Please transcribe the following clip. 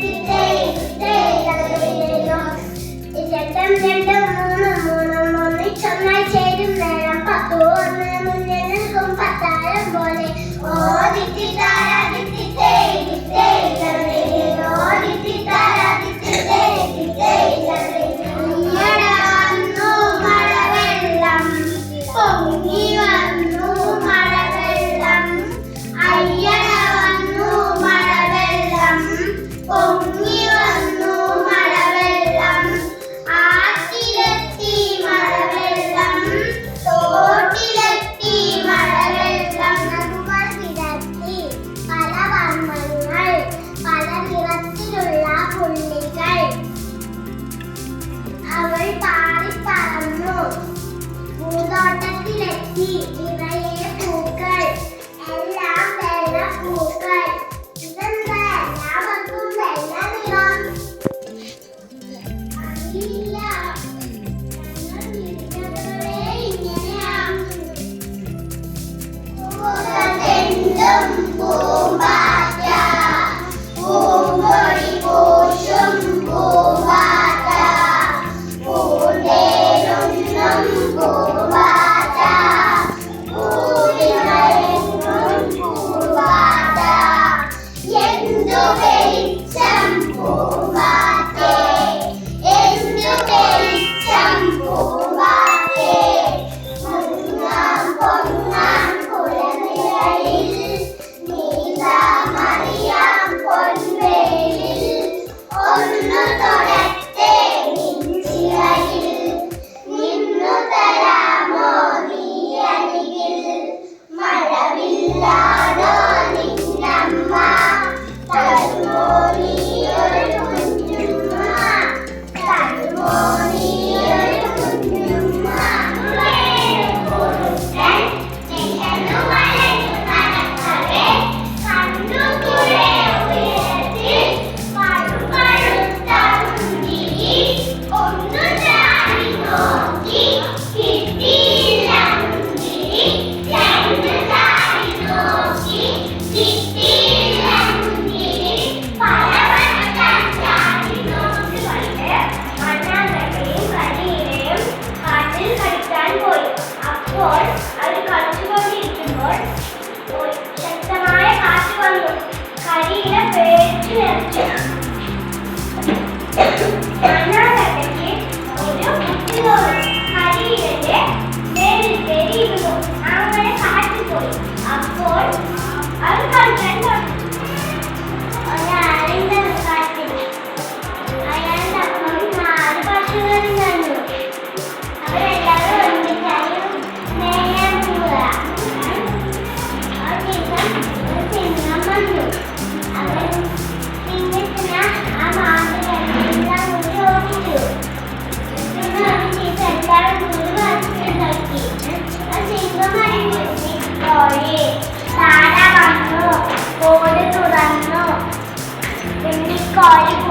day, day, day, day, day, day, day, day, day, day, day, day, പുള്ളികൾ അവൾ പാറിപ്പറന്നു പൂന്തോട്ടത്തിലെത്തി. Bye.